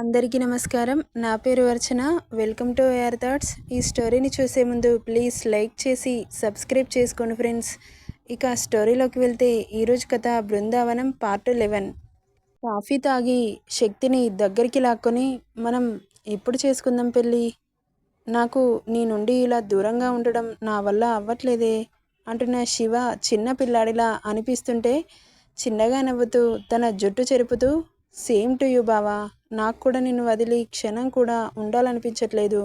అందరికీ నమస్కారం. నా పేరు Archana. Welcome to AR thoughts ఈ స్టోరీని చూసే ముందు ప్లీజ్ లైక్ చేసి సబ్స్క్రైబ్ చేసుకోండి ఫ్రెండ్స్. ఇక స్టోరీలోకి వెళ్తే ఈరోజు కథ బృందావనం పార్ట్ లెవెన్. కాఫీ తాగి శక్తిని దగ్గరికి లాక్కొని మనం ఎప్పుడు చేసుకుందాం పెళ్ళి? నాకు నీ నుండి ఇలా దూరంగా ఉండడం నా వల్ల అవ్వట్లేదే అంటున్న శివ చిన్న పిల్లాడిలా అనిపిస్తుంటే చిన్నగా నవ్వుతూ తన జుట్టు చెరుపుతూ సేమ్ టు యూ బావా. నాకు కూడా నిన్ను వదిలి క్షణం కూడా ఉండాలనిపించట్లేదు.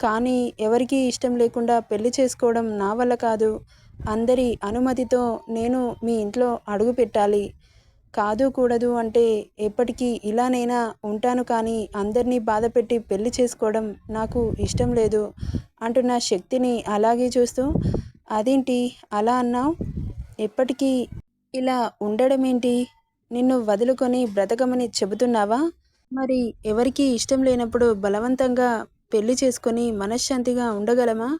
కానీ ఎవరికీ ఇష్టం లేకుండా పెళ్ళి చేసుకోవడం నా వల్ల కాదు. అందరి అనుమతితో నేను మీ ఇంట్లో అడుగు పెట్టాలి. కాదు కూడదు అంటే ఎప్పటికీ ఇలానైనా ఉంటాను కానీ అందరినీ బాధపెట్టి పెళ్ళి చేసుకోవడం నాకు ఇష్టం లేదు అంటున్న శక్తిని అలాగే చూస్తూ అదేంటి? అలా అన్నావు? ఎప్పటికీ ఇలా ఉండడం ఏంటి నిన్ను వదులుకొని బ్రతకమని చెబుతున్నావా? మరి ఎవరికీ ఇష్టం లేనప్పుడు బలవంతంగా పెళ్ళి చేసుకొని మనశ్శాంతిగా ఉండగలమా?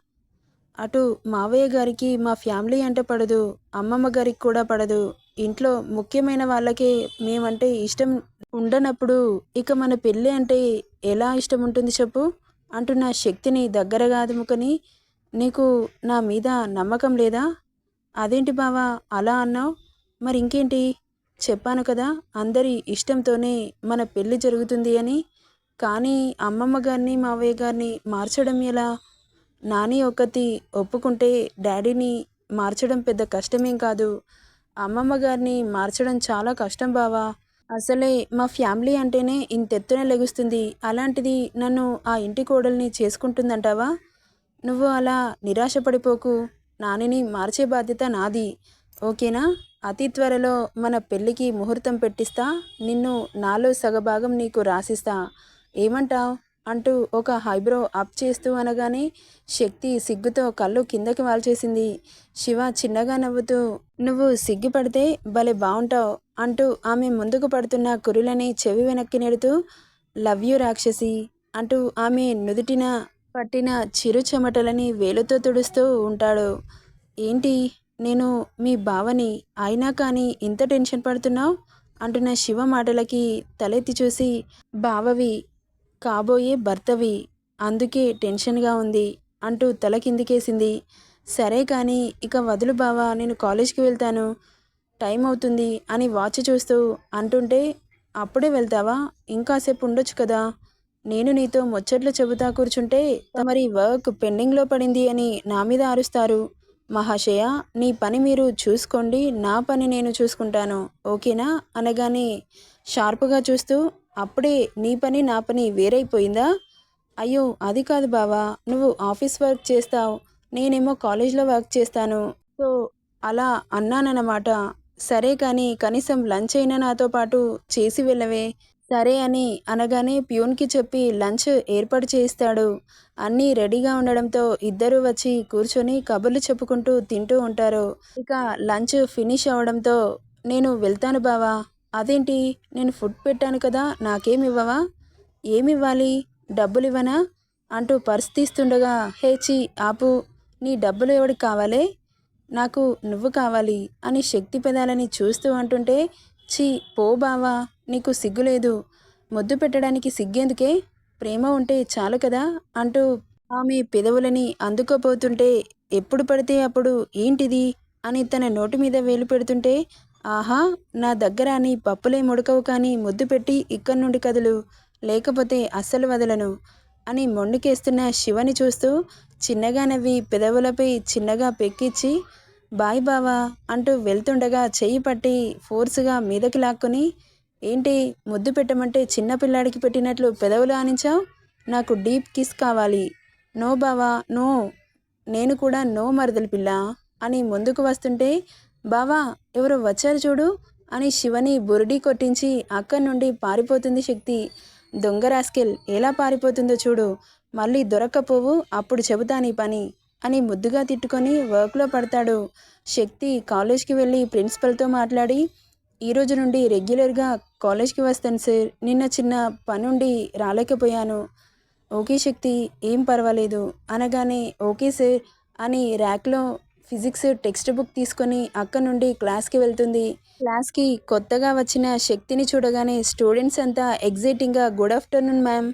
అటు మావయ్య గారికి మా ఫ్యామిలీ అంటే పడదు అమ్మమ్మ గారికి కూడా పడదు. ఇంట్లో ముఖ్యమైన వాళ్ళకే మేమంటే ఇష్టం ఉండనప్పుడు ఇక మన పెళ్ళి అంటే ఎలా ఇష్టం ఉంటుంది చెప్పు? అంటూ నా శక్తిని దగ్గరగా అదుముకొని నీకు నా మీద నమ్మకం లేదా? అదేంటి బావా అలా అన్నావు? మరి ఇంకేంటి చెప్పాను కదా అందరి ఇష్టంతోనే మన పెళ్ళి జరుగుతుంది అని. కానీ అమ్మమ్మ గారిని మావయ్య గారిని మార్చడం ఎలా? నాని ఒకటి ఒప్పుకుంటే డాడీని మార్చడం పెద్ద కష్టమేం కాదు. అమ్మమ్మ గారిని మార్చడం చాలా కష్టం బావా. అసలే మా ఫ్యామిలీ అంటేనే ఇంతెత్తున లెగుస్తుంది. అలాంటిది నన్ను ఆ ఇంటి కోడల్ని చేసుకుంటుందంటావా? నువ్వు అలా నిరాశపడిపోకు. నానిని మార్చే బాధ్యత నాది. ఓకేనా? అతి త్వరలో మన పెళ్ళికి ముహూర్తం పెట్టిస్తా నిన్ను నాలో సగభాగం నీకు రాసిస్తా. ఏమంటావ్? అంటూ ఒక హైబ్రో అప్ చేస్తూ అనగానే శక్తి సిగ్గుతో కళ్ళు కిందకి వాల్చేసింది. శివ చిన్నగా నవ్వుతూ నువ్వు సిగ్గుపడితే భలే బాగుంటావు అంటూ ఆమె ముందుకు పడుతున్న కురులని చెవి వెనక్కి నెడుతూ లవ్ యూ రాక్షసి అంటూ ఆమె నుదుటిన పట్టిన చిరు చెమటలని వేలుతో తుడుస్తూ ఉంటాడు. ఏంటి? నేను మీ బావని అయినా కానీ ఇంత టెన్షన్ పడుతున్నావు? అంటున్న శివ మాటలకి తలెత్తి చూసి బావవి కాబోయే భర్తవి అందుకే టెన్షన్గా ఉంది అంటూ తల కిందికేసింది. సరే కానీ ఇక వదులు బావా నేను కాలేజ్కి వెళ్తాను. టైం అవుతుంది అని వాచ్ చూస్తూ అంటుంటే అప్పుడే వెళ్తావా? ఇంకాసేపు ఉండొచ్చు కదా. నేను నీతో ముచ్చట్లు చెబుతా కూర్చుంటే తమరి వర్క్ పెండింగ్లో పడింది అని నా మీద అరుస్తారు. మహాశయ నీ పని మీరు చూసుకోండి నా పని నేను చూసుకుంటాను ఓకేనా? అనగానే షార్ప్గా చూస్తూ అప్పుడే నీ పని నా పని వేరైపోయిందా? అయ్యో అది కాదు బావా నువ్వు ఆఫీస్ వర్క్ చేస్తావు నేనేమో కాలేజ్లో వర్క్ చేస్తాను. సో అలా అన్నానన్నమాట. సరే కానీ కనీసం లంచ్ అయినా నాతో పాటు చేసి వెళ్ళవే. సరే అని అనగానే ప్యూన్కి చెప్పి లంచ్ ఏర్పాటు చేయిస్తాడు. అన్నీ రెడీగా ఉండడంతో ఇద్దరూ వచ్చి కూర్చొని కబుర్లు చెప్పుకుంటూ తింటూ ఉంటారు. ఇక లంచ్ ఫినిష్ అవడంతో నేను వెళ్తాను బావా. అదేంటి? నేను ఫుడ్ పెట్టాను కదా నాకేమి ఇవ్వవా? ఏమివ్వాలి డబ్బులు ఇవ్వనా? అంటూ పర్స్ తీస్తుండగా హేచి ఆపు. నీ డబ్బులు ఎవడికి కావాలి? నాకు నువ్వు కావాలి అని శక్తి పెదాలని చూస్తూ అంటుంటే ఛీ పో బావా. నీకు సిగ్గులేదు. ముద్దు పెట్టడానికి సిగ్గేందుకే? ప్రేమ ఉంటే చాలు కదా అంటూ ఆమె పెదవులని అందుకోపోతుంటే ఎప్పుడు పడితే అప్పుడు ఏంటిది? అని తన నోటి మీద వేలు పెడుతుంటే ఆహా నా దగ్గర నీ పప్పులే ముడకవు కానీ ముద్దు పెట్టి ఇక్కడి నుండి కదులు. లేకపోతే అస్సలు వదలను అని మొండికేస్తున్న శివని చూస్తూ చిన్నగా నవ్వి పెదవులపై చిన్నగా పెక్కిచ్చి బాయ్ బావా అంటూ వెళ్తుండగా చెయ్యి పట్టి ఫోర్సుగా మీదకి లాక్కొని ఏంటి ముద్దు పెట్టమంటే చిన్నపిల్లాడికి పెట్టినట్లు పెదవులు ఆనించావు? నాకు డీప్ కిస్ కావాలి. నో బావా నో. నేను కూడా నో మరదలి పిల్ల అని ముందుకు వస్తుంటే బావా ఎవరు వచ్చారు చూడు అని శివని బురడీ కొట్టించి అక్కడి నుండి పారిపోతుంది శక్తి. దొంగ రాస్కెల్ ఎలా పారిపోతుందో చూడు. మళ్ళీ దొరక్కపోవు అప్పుడు చెబుతా నీ పని అని ముద్దుగా తిట్టుకొని వర్క్లో పడతాడు. శక్తి కాలేజ్కి వెళ్ళి ప్రిన్సిపల్తో మాట్లాడి ఈరోజు నుండి రెగ్యులర్గా కాలేజ్కి వస్తాను సార్. నిన్న చిన్న పనుండి రాలేకపోయాను. ఓకే శక్తి ఏం పర్వాలేదు. అనగానే ఓకే సార్ అని ర్యాక్లో ఫిజిక్స్ టెక్స్ట్ బుక్ తీసుకొని అక్క నుండి క్లాస్కి వెళ్తుంది. క్లాస్కి కొత్తగా వచ్చిన శక్తిని చూడగానే స్టూడెంట్స్ అంతా ఎగ్జైటింగ్గా good afternoon ma'am.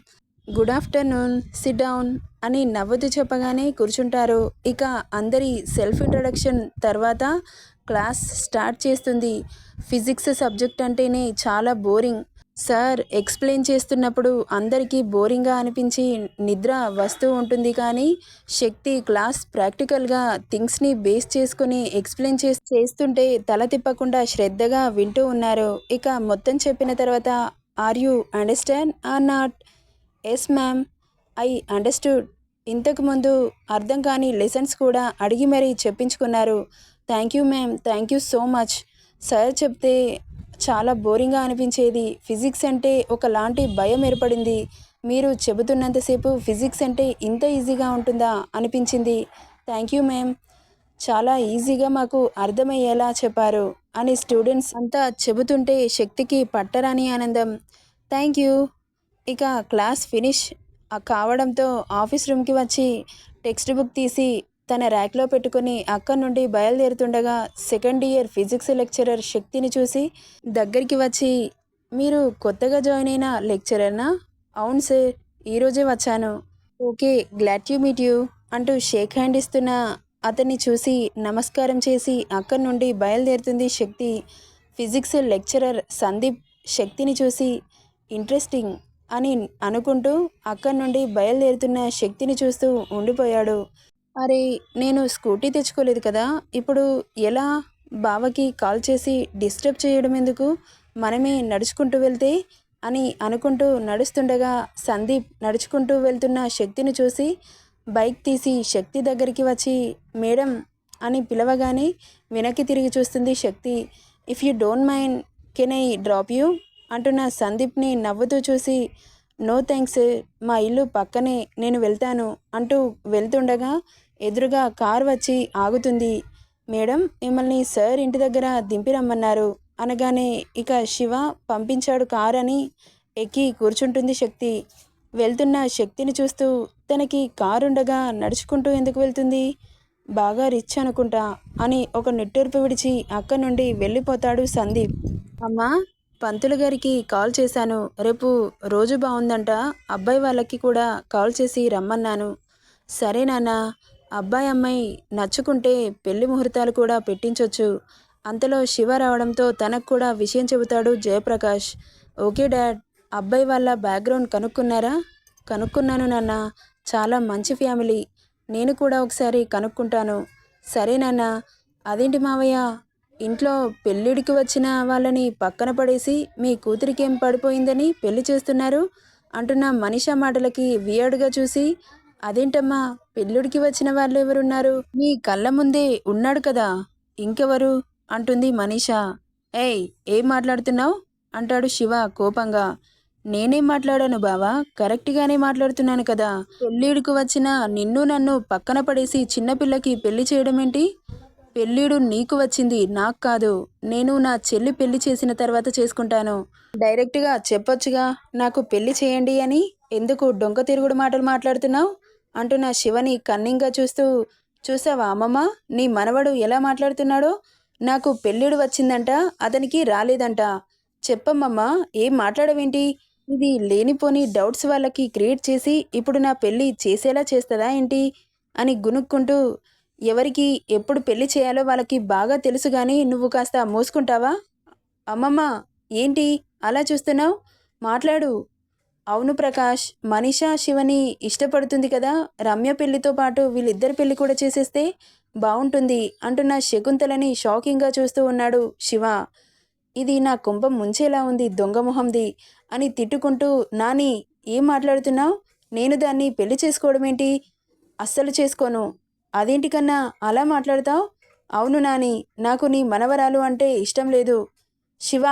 Good afternoon. Sit down అని నవ్వుతూ చెప్పగానే కూర్చుంటారు. ఇక అందరి సెల్ఫ్ ఇంట్రడక్షన్ తర్వాత క్లాస్ స్టార్ట్ చేస్తుంది. ఫిజిక్స్ సబ్జెక్ట్ అంటేనే చాలా బోరింగ్. సార్ ఎక్స్ప్లెయిన్ చేస్తున్నప్పుడు అందరికీ బోరింగ్గా అనిపించి నిద్ర వస్తూ ఉంటుంది కానీ శక్తి క్లాస్ ప్రాక్టికల్గా థింగ్స్ని బేస్ చేసుకొని ఎక్స్ప్లెయిన్ చేసి చేస్తుంటే తల తిప్పకుండా శ్రద్ధగా వింటూ ఉన్నారు. ఇక మొత్తం చెప్పిన తర్వాత are you understand or not? Yes ma'am. I understood. ఇంతకుముందు అర్థం కాని లెసన్స్ కూడా అడిగి మరీ చెప్పించుకున్నారు. Thank you ma'am thank you so much. Sir చెప్తే చాలా బోరింగ్గా అనిపించేది. ఫిజిక్స్ అంటే ఒకలాంటి భయం ఏర్పడింది. మీరు చెబుతున్నంతసేపు ఫిజిక్స్ అంటే ఇంత ఈజీగా ఉంటుందా అనిపించింది. Thank you ma'am. చాలా ఈజీగా మాకు అర్థమయ్యేలా చెప్పారు అని స్టూడెంట్స్ అంతా చెబుతుంటే శక్తికి పట్టరాని ఆనందం. Thank you. ఇక క్లాస్ ఫినిష్ కావడంతో ఆఫీస్ రూమ్కి వచ్చి టెక్స్ట్ బుక్ తీసి తన ర్యాక్లో పెట్టుకుని అక్కడి నుండి బయలుదేరుతుండగా సెకండ్ ఇయర్ ఫిజిక్స్ లెక్చరర్ శక్తిని చూసి దగ్గరికి వచ్చి మీరు కొత్తగా జాయిన్ అయిన లెక్చరర్నా? అవును సార్ ఈరోజే వచ్చాను. Okay glad you meet you అంటూ షేక్ హ్యాండ్ ఇస్తున్న అతన్ని చూసి నమస్కారం చేసి అక్కడి నుండి బయలుదేరుతుంది శక్తి. ఫిజిక్స్ లెక్చరర్ సందీప్ శక్తిని చూసి ఇంట్రెస్టింగ్ అని అనుకుంటూ అక్కడి నుండి బయలుదేరుతున్న శక్తిని చూస్తూ ఉండిపోయాడు. అరే నేను స్కూటీ తెచ్చుకోలేదు కదా. ఇప్పుడు ఎలా బావకి కాల్ చేసి డిస్టర్బ్ చేయడం ఎందుకు? మనమే నడుచుకుంటూ వెళ్తే అని అనుకుంటూ నడుస్తుండగా సందీప్ నడుచుకుంటూ వెళ్తున్న శక్తిని చూసి బైక్ తీసి శక్తి దగ్గరికి వచ్చి మేడం అని పిలవగానే వెనక్కి తిరిగి చూస్తుంది Shakti. If you don't mind can I drop you? అంటున్న సందీప్ని నవ్వుతూ చూసి నో థ్యాంక్స్ మా ఇల్లు పక్కనే నేను వెళ్తాను అంటూ వెళ్తుండగా ఎదురుగా కార్ వచ్చి ఆగుతుంది. మేడం మిమ్మల్ని సార్ ఇంటి దగ్గర దింపి రమ్మన్నారు. అనగానే ఇక శివ పంపించాడు కార్ అని ఎక్కి కూర్చుంటుంది శక్తి. వెళ్తున్న శక్తిని చూస్తూ తనకి కారుండగా నడుచుకుంటూ ఎందుకు వెళ్తుంది? బాగా రిచ్ అనుకుంటా అని ఒక నిట్టూర్పు విడిచి అక్కడి నుండి వెళ్ళిపోతాడు సందీప్. అమ్మా పంతులు గారికి కాల్ చేశాను. రేపు రోజు బాగుందంట అబ్బాయి వాళ్ళకి కూడా కాల్ చేసి రమ్మన్నాను. సరే నాన్న అబ్బాయి అమ్మాయి నచ్చుకుంటే పెళ్ళి ముహూర్తాలు కూడా పెట్టించవచ్చు అంతలో శివ రావడంతో తనకు కూడా విషయం చెబుతాడు జయప్రకాష్. ఓకే డాడ్ అబ్బాయి వాళ్ళ బ్యాక్గ్రౌండ్ కనుక్కున్నారా? కనుక్కున్నాను నాన్న. చాలా మంచి ఫ్యామిలీ. నేను కూడా ఒకసారి కనుక్కుంటాను. సరే నాన్న. అదేంటి మావయ్య? ఇంట్లో పెళ్ళిడికి వచ్చిన వాళ్ళని పక్కన పడేసి మీ కూతురికేం పడిపోయిందని పెళ్ళి చేస్తున్నారు? అంటున్న మనిషా మాటలకి వియర్డ్గా చూసి అదేంటమ్మా? పెళ్ళిడికి వచ్చిన వాళ్ళు ఎవరున్నారు? మీ కళ్ళ ముందే ఉన్నాడు కదా. ఇంకెవరు? అంటుంది మనీషా. ఏయ్ ఏం మాట్లాడుతున్నావు? అంటాడు శివ కోపంగా. నేనేం మాట్లాడాను బావా? కరెక్ట్గానే మాట్లాడుతున్నాను కదా. పెళ్ళిడుకు వచ్చిన నిన్ను నన్ను పక్కన పడేసి చిన్నపిల్లకి పెళ్ళి చేయడం ఏంటి పెళ్ళిడు నీకు వచ్చింది నాకు కాదు. నేను నా చెల్లి పెళ్ళి చేసిన తర్వాత చేసుకుంటాను. డైరెక్ట్గా చెప్పొచ్చుగా. నాకు పెళ్ళి చేయండి అని ఎందుకు డొంక తిరుగుడు మాటలు మాట్లాడుతున్నావు? అంటూ నా శివని కన్నింగా చూస్తూ చూసావా అమ్మమ్మ నీ మనవడు ఎలా మాట్లాడుతున్నాడో? నాకు పెళ్ళిడు వచ్చిందంట అతనికి రాలేదంట. చెప్పమ్మమ్మ ఏం మాట్లాడవేంటి? ఇది లేనిపోని డౌట్స్ వాళ్ళకి క్రియేట్ చేసి ఇప్పుడు నా పెళ్ళి చేసేలా చేస్తుందా ఏంటి? అని గునుక్కుంటూ ఎవరికి ఎప్పుడు పెళ్ళి చేయాలో వాళ్ళకి బాగా తెలుసు కానీ నువ్వు కాస్త మోసుకుంటావా? అమ్మమ్మ ఏంటి? అలా చూస్తున్నావు? మాట్లాడు. అవును ప్రకాష్ మనీషా శివని ఇష్టపడుతుంది కదా? రమ్య పెళ్ళితో పాటు వీళ్ళిద్దరి పెళ్ళి కూడా చేసేస్తే బాగుంటుంది అంటున్న శకుంతలని షాకింగ్గా చూస్తూ ఉన్నాడు శివ. ఇది నా కుంభం ముంచేలా ఉంది దొంగ మొహంది అని తిట్టుకుంటూ నాని ఏం మాట్లాడుతున్నావు? నేను దాన్ని పెళ్ళి చేసుకోవడం ఏంటి అస్సలు చేసుకోను. అదేంటి కన్నా అలా మాట్లాడతావు? అవును నాని నాకు నీ మనవరాలు అంటే ఇష్టం లేదు. శివ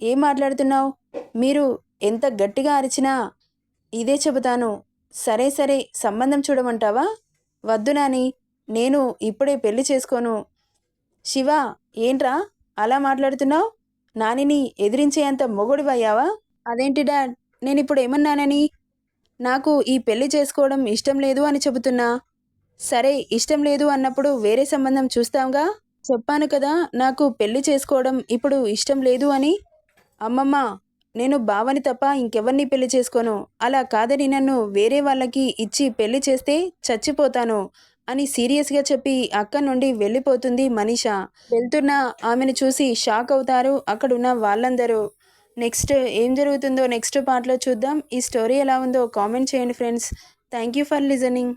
ఏం మాట్లాడుతున్నావు? మీరు ఎంత గట్టిగా అరిచినా ఇదే చెబుతాను. సరే సరే సంబంధం చూడమంటావా? వద్దు నాని నేను ఇప్పుడే పెళ్ళి చేసుకోను. శివ ఏంట్రా? అలా మాట్లాడుతున్నావు? నానిని ఎదిరించేంత మొగుడివయ్యావా? అదేంటి డాడ్? నేను ఇప్పుడు ఏమన్నానని నాకు ఈ పెళ్ళి చేసుకోవడం ఇష్టం లేదు అని చెబుతున్నా. సరే ఇష్టం లేదు అన్నప్పుడు వేరే సంబంధం చూస్తాంగా? చెప్పాను కదా నాకు పెళ్ళి చేసుకోవడం ఇప్పుడు ఇష్టం లేదు అని? అమ్మమ్మ నేను బావని తప్ప ఇంకెవరిని పెళ్ళి చేసుకోను. అలా కాదని నన్ను వేరే వాళ్ళకి ఇచ్చి పెళ్ళి చేస్తే చచ్చిపోతాను అని సీరియస్గా చెప్పి అక్క నుండి వెళ్ళిపోతుంది మనీషా. వెళ్తున్న ఆమెను చూసి షాక్ అవుతారు అక్కడున్న వాళ్ళందరూ. నెక్స్ట్ ఏం జరుగుతుందో నెక్స్ట్ పార్ట్లో చూద్దాం. ఈ స్టోరీ ఎలా ఉందో కామెంట్ చేయండి friends. Thank you for listening.